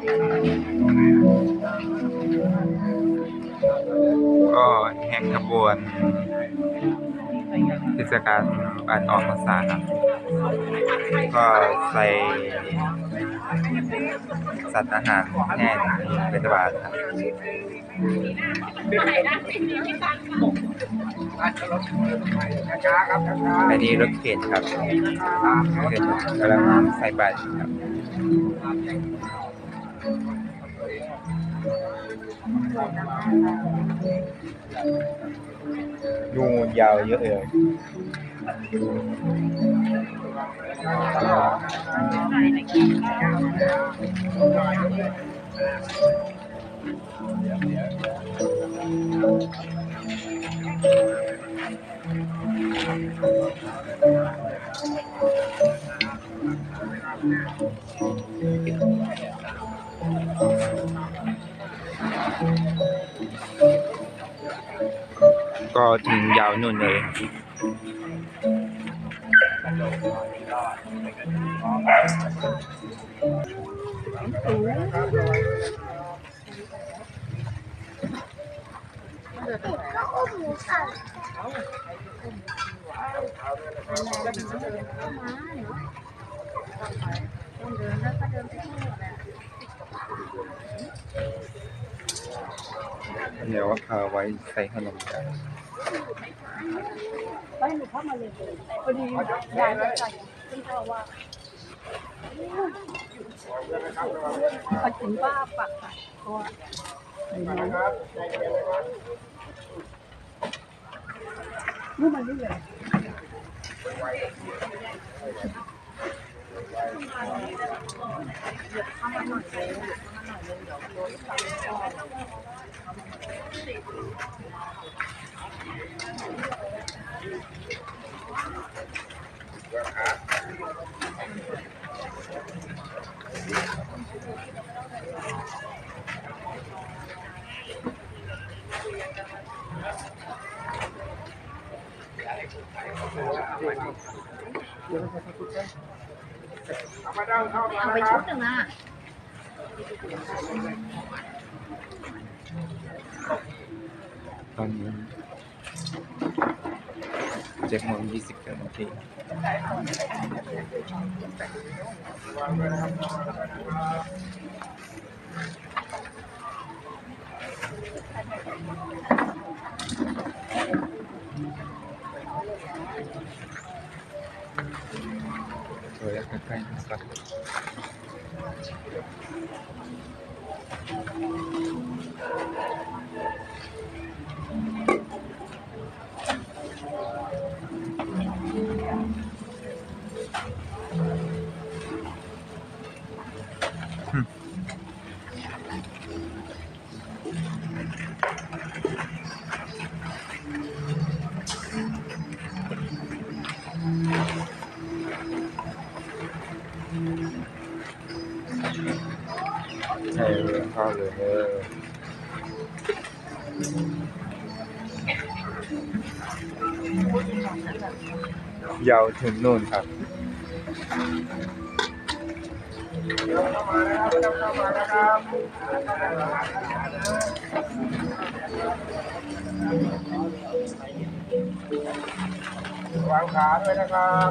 ก็แหกขบวนเทศกาลการออกพรรษาครับก็ใส่สัตว์อาหารแห้งเป็นบาทครับอันนี้รถเข็นครับรถเข็นกำลังใส่บาตรครับ Vuông giờ dữ rồi Thank you. ถึงยาวนุ่นเลยเดี๋ยวเอาไว้ใส่ขนมกัน ไม่หนูเข้ามาเลยพอดียายก็ใส่ขึ้นเพราะว่าพอถึงว่าปักค่ะเพราะว่านี่มันนี่เลยเอาไปชุดหนึ่งนะ ตอนนี้ subject mo hindi secure okay so yeah Thank you. ข้าวเลยเออยาวถึงนู่นครับวางขาด้วยนะครับ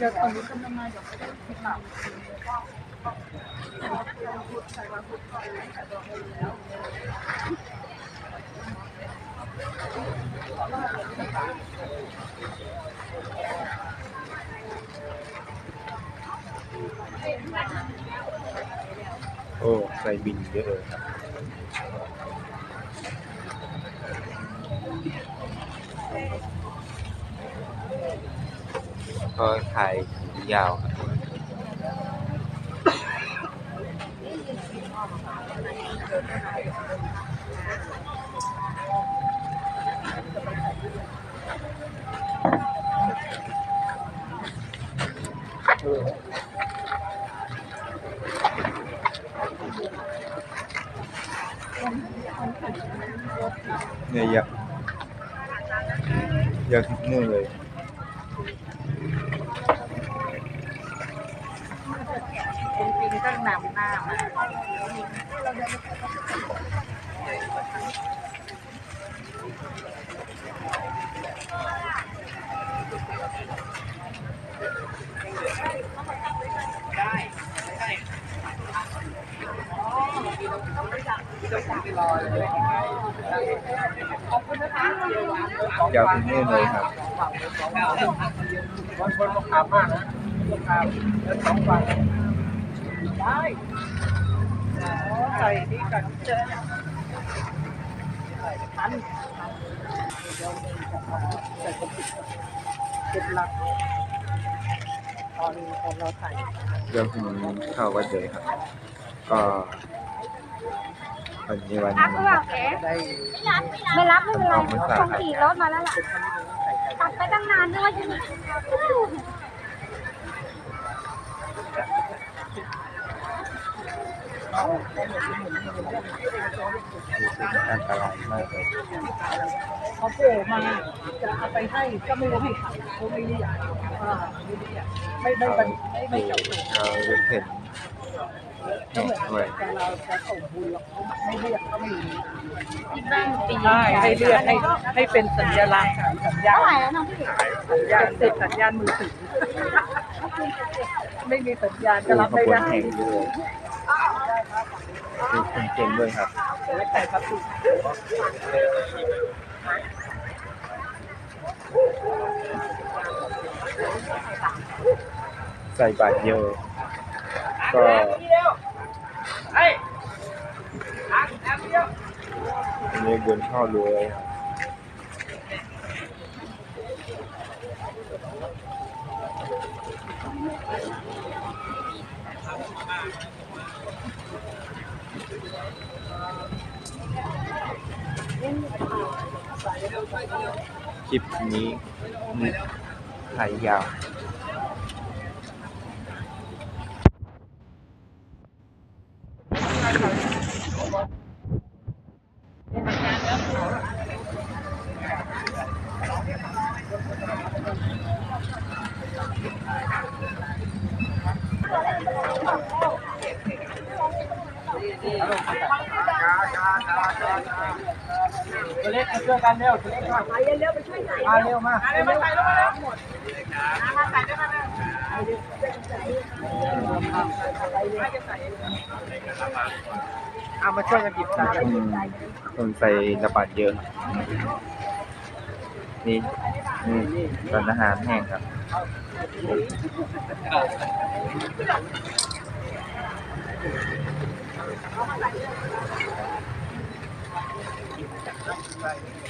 เดี๋ยวตอนนี้กำลังมาเดี๋ยวไม่ได้ติดตามโอ้ใส่บินเยอะเลยครับ hơi thầy giàu Yeah, yeah. Yeah, no, no. chào từng nghe người hả con con một hàm ha con hàm nó งคนก็ขามมากนะก็ขามแล้วสองฝั่งได้ใส่นี่กันเจอทันเก็บหลักตอนตอนเราถ่ายเรื่องถึงเข้าวัดเลยครับ ก็วันนี้วันรับหรือเปล่าแกได้ไม่รับไม่เป็นไรคงขี่รถมาแล้วล่ะตัดไปตั้งนานนึกว่า อันตรายมากเลยเขาโผล่มาจะเอาไปให้ก็ไม่รู้ให้ใครเขาไม่เรียกอ่าไม่เรียกไม่ไม่บันไม่ไม่จ้าตัวเราเห็นเห็นก็เหมือนแต่เราจะส่งบุญหรอกเขาไม่เรียกก็ไม่มีบ้างปีใช่ให้เรียกให้ให้เป็นสัญลักษณ์สัญญาณสัญญาณติดสัญญาณมือถือไม่มีสัญญาณก็รับไม่ได้ ด้วยคือคนเก่งด้วยครับใส่บาตรเยอะก็เฮ้ยทางทางเดียวมีบุญเข้าวรวยครับ คลิปนี้ถ่ายยาว กมาช่วยกันเร็วตัวเล็กมาเร็วไปช่วยมาเร็วมาเร็วมาใส่แล้วมาแล้วเอามาช่วยกันหยิบใส่คนใส่ระบาดเยอะ นี่นี่ร้านอาหารแห้งครับโดนยาวนั่เยอันนี้วันนี้คนครับอืมขออ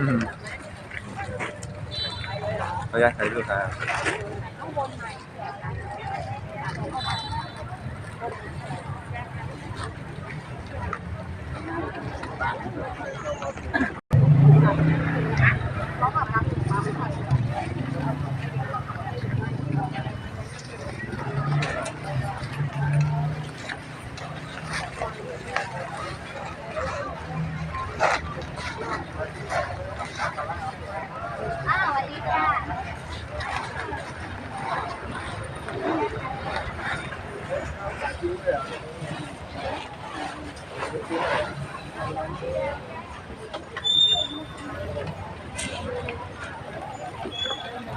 Ừ. Thôi ra, thấy được à.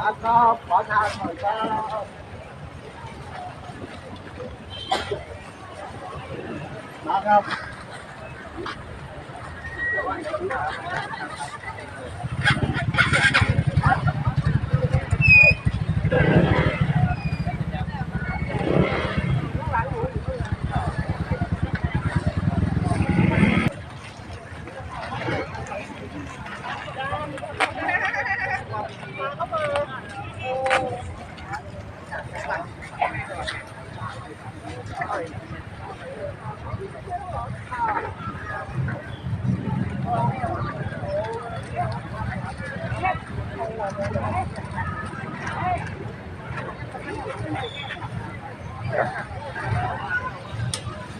anh có bỏ ra rồi có Đó không?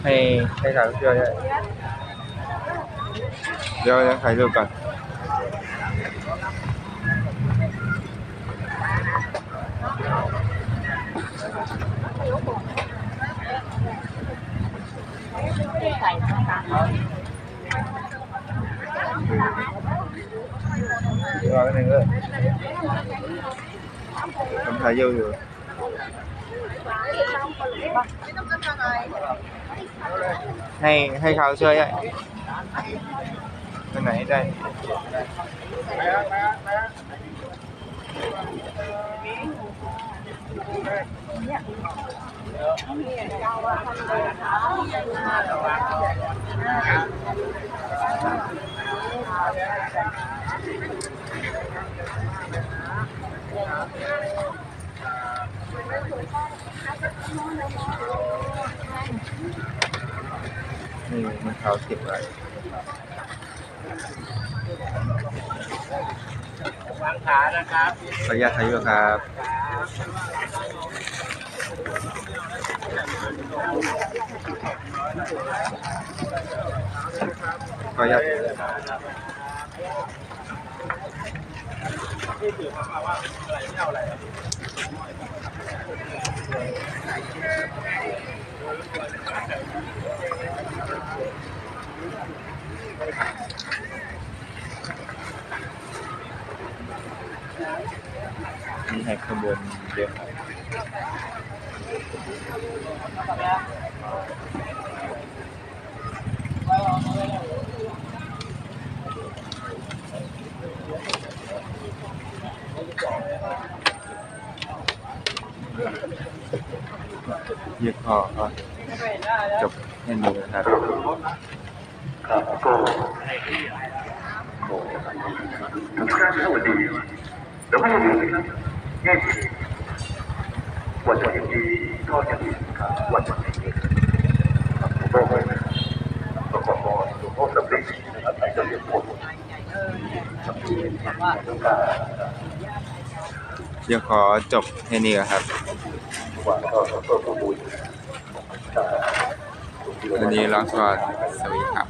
hay hay cả chưa vậy giờ đang thấy được cả Rồi cái này nữa. Không thấy vô rồi hay hay khảo chơi vậy bên này đây Thank you. เลยผมถ่ายยูอยู่ให้ให้เขาช่วยไปไหนได้นี่มันเขาเก็บไว้วางขานะครับขออนุญาตถ่ายรูปครับขออนุญาตมี แหกขบวนเยอะยืดคอก็จบ แค่นี้นะครับ ครับก็ทุกท่านสวัสดีแล้วก็อย่าลืมนะครับแง่ดีวันอย่ดีก็จะมีครับวันอย่ดีครับผมบอกเลยนะประกอบกับหลวงพ่อสำเร็จนะครับไปจะเรียนผลสำเร็จต้องการเดี๋ยวขอจบแค่นี้ครับว่าก็ก็ประมูล วันนี้ร้องก่อนสวัสดีครับ